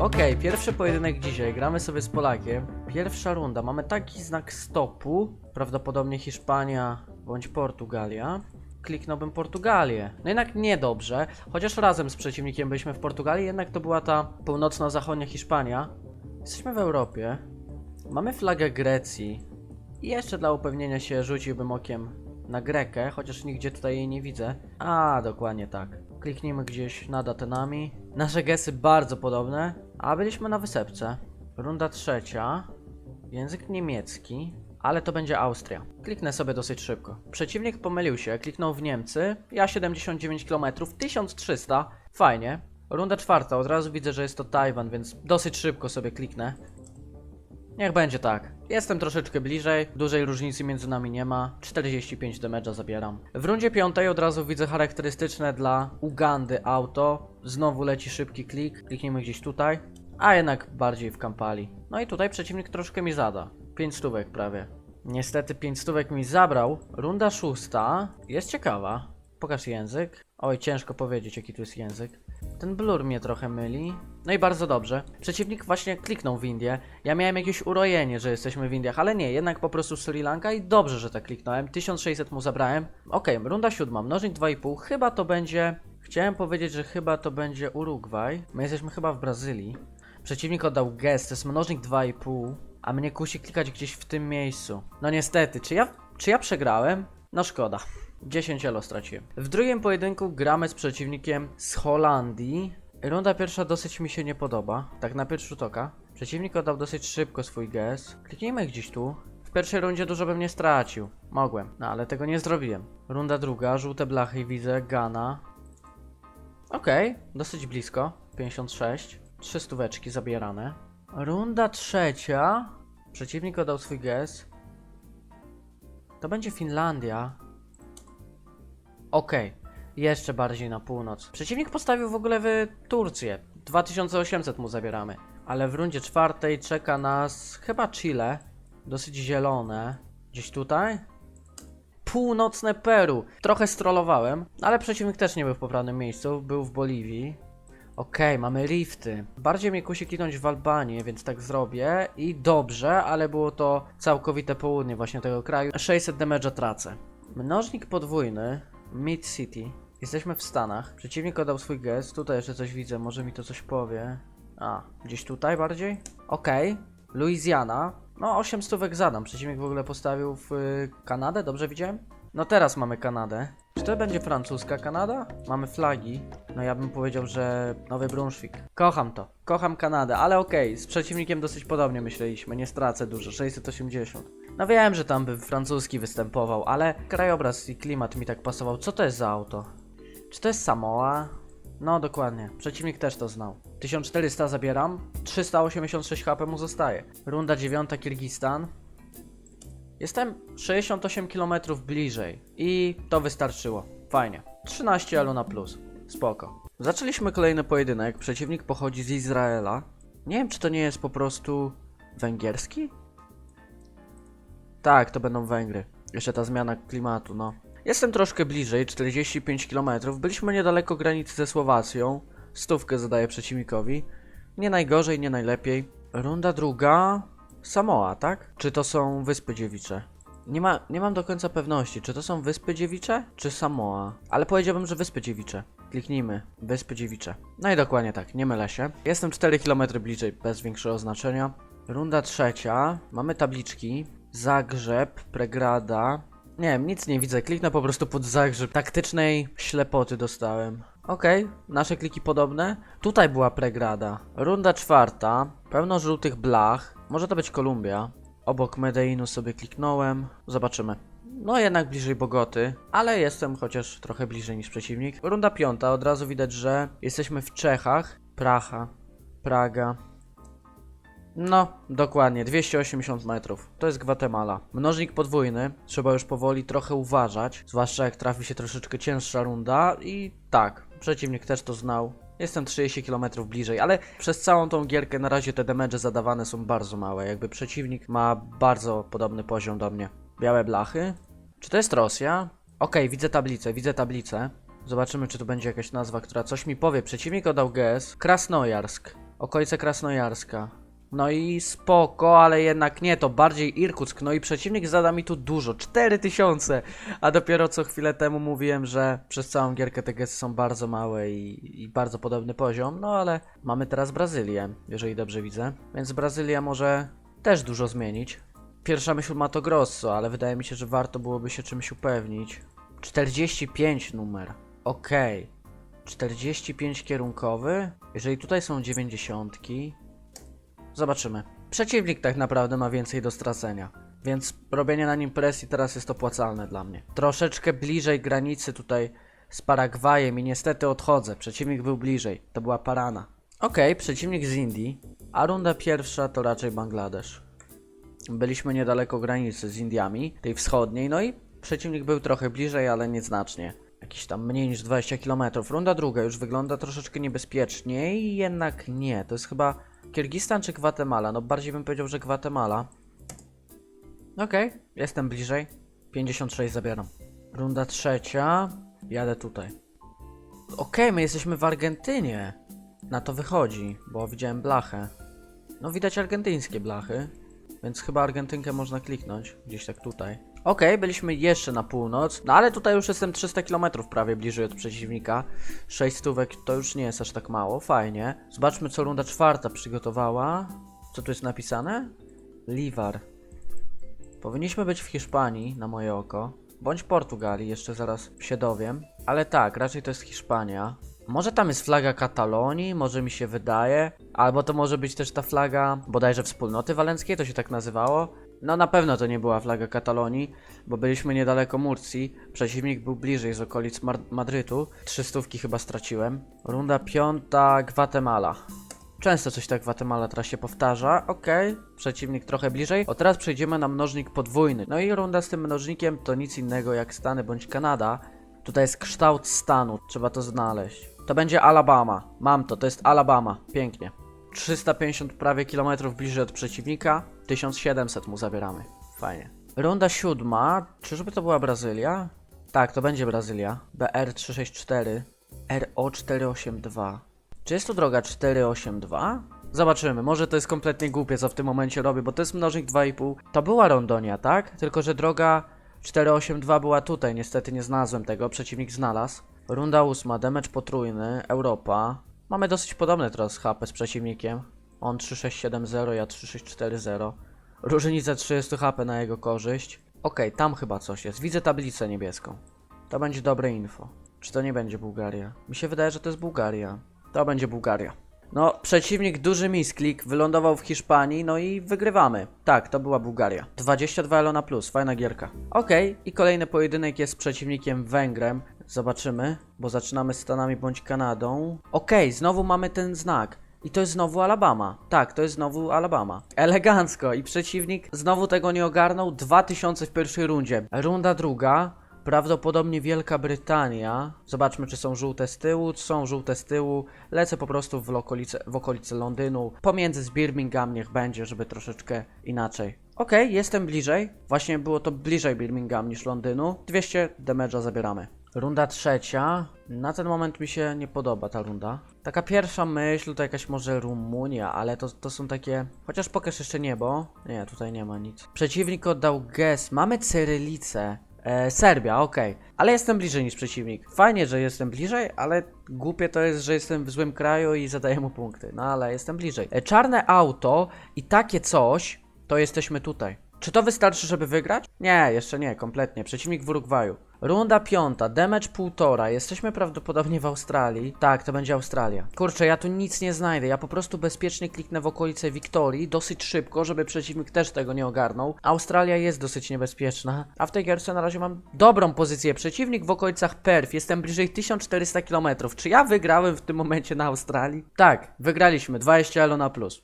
Okej, pierwszy pojedynek dzisiaj. Gramy sobie z Polakiem. Pierwsza runda. Mamy taki znak stopu. Prawdopodobnie Hiszpania bądź Portugalia. Kliknąłbym Portugalię. No jednak niedobrze. Chociaż razem z przeciwnikiem byliśmy w Portugalii, jednak to była ta północno-zachodnia Hiszpania. Jesteśmy w Europie. Mamy flagę Grecji. I jeszcze dla upewnienia się rzuciłbym okiem na Grekę, chociaż nigdzie tutaj jej nie widzę. A, dokładnie tak. Kliknijmy gdzieś nad Atenami. Nasze gesy bardzo podobne, a byliśmy na wysepce. Runda trzecia. Język niemiecki, ale to będzie Austria. Kliknę sobie dosyć szybko. Przeciwnik pomylił się, kliknął w Niemcy. Ja 79 km, 1300. Fajnie. Runda czwarta, od razu widzę, że jest to Tajwan, więc dosyć szybko sobie kliknę. Niech będzie tak. Jestem troszeczkę bliżej, dużej różnicy między nami nie ma. 45 damage'a zabieram. W rundzie piątej od razu widzę charakterystyczne dla Ugandy auto. Znowu leci szybki klik. Klikniemy gdzieś tutaj. A jednak bardziej w Kampali. No i tutaj przeciwnik troszkę mi zada. 5 stówek prawie. Niestety 5 stówek mi zabrał. Runda szósta jest ciekawa. Pokaż język. Oj, ciężko powiedzieć jaki tu jest język. Ten blur mnie trochę myli. No i bardzo dobrze. Przeciwnik właśnie kliknął w Indię. Ja miałem jakieś urojenie, że jesteśmy w Indiach, ale nie, jednak po prostu Sri Lanka i dobrze, że tak kliknąłem. 1600 mu zabrałem. Okej, runda siódma, mnożnik 2,5. Chyba to będzie... Chciałem powiedzieć, że chyba to będzie Urugwaj. My jesteśmy chyba w Brazylii. Przeciwnik oddał gest, to jest mnożnik 2,5. A mnie kusi klikać gdzieś w tym miejscu. No niestety, czy ja, czy ja przegrałem? No szkoda. 10 elo straciłem. W drugim pojedynku gramy z przeciwnikiem z Holandii. Runda pierwsza dosyć mi się nie podoba, tak na pierwszy rzut oka. Przeciwnik oddał dosyć szybko swój gest. Kliknijmy gdzieś tu. W pierwszej rundzie dużo bym nie stracił. Mogłem, no ale tego nie zrobiłem. Runda druga, żółte blachy widzę, Gana. Okej, dosyć blisko. 56. Trzy stóweczki zabierane. Runda trzecia. Przeciwnik oddał swój gest. To będzie Finlandia. Okej, jeszcze bardziej na północ. Przeciwnik postawił w ogóle w Turcję. 2800 mu zabieramy. Ale w rundzie czwartej czeka nas chyba Chile. Dosyć zielone. Gdzieś tutaj? Północne Peru. Trochę strollowałem, ale przeciwnik też nie był w poprawnym miejscu. Był w Boliwii. Okej, mamy rifty. Bardziej mnie kusi kliknąć w Albanię, więc tak zrobię. I dobrze, ale było to całkowite południe właśnie tego kraju. 600 damage'a tracę. Mnożnik podwójny. Mid City. Jesteśmy w Stanach. Przeciwnik oddał swój gest. Tutaj jeszcze coś widzę, może mi to coś powie. A, gdzieś tutaj bardziej? Okej. Louisiana. No, 8 stówek zadam. Przeciwnik w ogóle postawił w y, Kanadę, dobrze widziałem? No teraz mamy Kanadę. Czy to będzie francuska Kanada? Mamy flagi. No ja bym powiedział, że Nowy Brunswick. Kocham to. Kocham Kanadę, ale okej, z przeciwnikiem dosyć podobnie myśleliśmy. Nie stracę dużo, 680. No wiem, że tam by francuski występował, ale krajobraz i klimat mi tak pasował. Co to jest za auto? Czy to jest Samoa? No dokładnie, przeciwnik też to znał. 1400 zabieram, 386 HP mu zostaje. Runda dziewiąta Kirgistan. Jestem 68 km bliżej i to wystarczyło. Fajnie. 13 elu na plus. Spoko. Zaczęliśmy kolejny pojedynek. Przeciwnik pochodzi z Izraela. Nie wiem, czy to nie jest po prostu węgierski? Tak, to będą Węgry. Jeszcze ta zmiana klimatu, no. Jestem troszkę bliżej, 45 km. Byliśmy niedaleko granicy ze Słowacją. Stówkę zadaję przeciwnikowi. Nie najgorzej, nie najlepiej. Runda druga. Samoa, tak? Czy to są Wyspy Dziewicze? Nie, ma, nie mam do końca pewności, czy to są Wyspy Dziewicze, czy Samoa. Ale powiedziałbym, że Wyspy Dziewicze. Kliknijmy. Wyspy Dziewicze. No i dokładnie tak, nie mylę się. Jestem 4 km bliżej, bez większego znaczenia. Runda trzecia. Mamy tabliczki. Zagrzeb, Pregrada. Nie wiem, nic nie widzę. Kliknę po prostu pod Zagrzeb. Taktycznej ślepoty dostałem. Okej, nasze kliki podobne. Tutaj była Pregrada. Runda czwarta. Pełno żółtych blach. Może to być Kolumbia. Obok Medeinu sobie kliknąłem. Zobaczymy. No jednak bliżej Bogoty, ale jestem chociaż trochę bliżej niż przeciwnik. Runda piąta, od razu widać, że jesteśmy w Czechach. Pracha, Praga. No, dokładnie, 280 metrów. To jest Gwatemala. Mnożnik podwójny, trzeba już powoli trochę uważać, zwłaszcza jak trafi się troszeczkę cięższa runda i tak, przeciwnik też to znał. Jestem 30 km bliżej, ale przez całą tą gierkę na razie te damage zadawane są bardzo małe. Jakby przeciwnik ma bardzo podobny poziom do mnie. Białe blachy? Czy to jest Rosja? Okej, widzę tablicę, widzę tablicę. Zobaczymy, czy tu będzie jakaś nazwa, która coś mi powie. Przeciwnik oddał GS. Krasnojarsk. Okolice Krasnojarska. No i spoko, ale jednak nie, to bardziej Irkuck. No i przeciwnik zada mi tu dużo, 4000. A dopiero co chwilę temu mówiłem, że przez całą gierkę te gesty są bardzo małe i, i bardzo podobny poziom. No ale mamy teraz Brazylię, jeżeli dobrze widzę. Więc Brazylia może też dużo zmienić. Pierwsza myśl ma to Grosso, ale wydaje mi się, że warto byłoby się czymś upewnić. 45 numer. Okej. 45 kierunkowy. Jeżeli tutaj są 90. Zobaczymy. Przeciwnik tak naprawdę ma więcej do stracenia. Więc robienie na nim presji teraz jest opłacalne dla mnie. Troszeczkę bliżej granicy tutaj z Paragwajem i niestety odchodzę. Przeciwnik był bliżej. To była Parana. Okej, przeciwnik z Indii. A runda pierwsza to raczej Bangladesz. Byliśmy niedaleko granicy z Indiami, tej wschodniej, no i przeciwnik był trochę bliżej, ale nieznacznie. Jakiś tam mniej niż 20 km. Runda druga już wygląda troszeczkę niebezpieczniej, jednak nie. To jest chyba Kirgistan czy Gwatemala? No bardziej bym powiedział, że Gwatemala. Okej, jestem bliżej. 56 zabieram. Runda trzecia. Jadę tutaj. Okej, my jesteśmy w Argentynie. Na to wychodzi, bo widziałem blachę. No widać argentyńskie blachy. Więc chyba Argentynkę można kliknąć, gdzieś tak tutaj. Okej, byliśmy jeszcze na północ, no ale tutaj już jestem 300 km prawie bliżej od przeciwnika. 6 stówek to już nie jest aż tak mało, fajnie. Zobaczmy co runda czwarta przygotowała. Co tu jest napisane? Livar. Powinniśmy być w Hiszpanii, na moje oko. Bądź Portugalii, jeszcze zaraz się dowiem. Ale tak, raczej to jest Hiszpania. Może tam jest flaga Katalonii, może mi się wydaje. Albo to może być też ta flaga bodajże wspólnoty walenckiej, to się tak nazywało. No na pewno to nie była flaga Katalonii, bo byliśmy niedaleko Murcji. Przeciwnik był bliżej z okolic Mar Madrytu. Trzy stówki chyba straciłem. Runda piąta Gwatemala. Często coś tak Gwatemala teraz się powtarza. Okej, przeciwnik trochę bliżej. O teraz przejdziemy na mnożnik podwójny. No i runda z tym mnożnikiem to nic innego jak Stany bądź Kanada. Tutaj jest kształt stanu, trzeba to znaleźć. To będzie Alabama. Mam to, to jest Alabama. Pięknie. 350 prawie kilometrów bliżej od przeciwnika. 1700 mu zabieramy. Fajnie. Runda siódma. Czyżby to była Brazylia? Tak, to będzie Brazylia. BR364. RO482. Czy jest tu droga 482? Zobaczymy, może to jest kompletnie głupie, co w tym momencie robię, bo to jest mnożnik 2,5. To była Rondonia, tak? Tylko, że droga 482 była tutaj, niestety nie znalazłem tego, przeciwnik znalazł. Runda ósma, damage potrójny, Europa. Mamy dosyć podobne teraz HP z przeciwnikiem. On 3670, ja 3640. Różnica 30 HP na jego korzyść. Okej, tam chyba coś jest. Widzę tablicę niebieską. To będzie dobre info. Czy to nie będzie Bułgaria? Mi się wydaje, że to jest Bułgaria. To będzie Bułgaria. No, przeciwnik duży misklik, wylądował w Hiszpanii, no i wygrywamy. Tak, to była Bułgaria. 22 elo na plus, fajna gierka. Okej, i kolejny pojedynek jest z przeciwnikiem Węgrem. Zobaczymy, bo zaczynamy z Stanami bądź Kanadą. Okej, znowu mamy ten znak. I to jest znowu Alabama. Tak, to jest znowu Alabama. Elegancko. I przeciwnik znowu tego nie ogarnął. 2000 w pierwszej rundzie. Runda druga. Prawdopodobnie Wielka Brytania. Zobaczmy, czy są żółte z tyłu. Są żółte z tyłu. Lecę po prostu w okolice, w okolice Londynu. Pomiędzy z Birmingham niech będzie, żeby troszeczkę inaczej. Okej, jestem bliżej. Właśnie było to bliżej Birmingham niż Londynu. 200 damage'a zabieramy. Runda trzecia. Na ten moment mi się nie podoba ta runda. Taka pierwsza myśl to jakaś może Rumunia, ale to, to są takie... Chociaż pokaż jeszcze niebo. Nie, tutaj nie ma nic. Przeciwnik oddał gest. Mamy cyrylicę. E, Serbia, okej. Ale jestem bliżej niż przeciwnik. Fajnie, że jestem bliżej, ale głupie to jest, że jestem w złym kraju i zadaję mu punkty. No ale jestem bliżej. E, czarne auto i takie coś, to jesteśmy tutaj. Czy to wystarczy, żeby wygrać? Nie, jeszcze nie, kompletnie. Przeciwnik w Urugwaju. Runda piąta, damage półtora. Jesteśmy prawdopodobnie w Australii. Tak, to będzie Australia. Kurczę, ja tu nic nie znajdę. Ja po prostu bezpiecznie kliknę w okolice Wiktorii dosyć szybko, żeby przeciwnik też tego nie ogarnął. Australia jest dosyć niebezpieczna, a w tej gierce na razie mam dobrą pozycję. Przeciwnik w okolicach Perth. Jestem bliżej 1400 km. Czy ja wygrałem w tym momencie na Australii? Tak, wygraliśmy. 20 elo na plus.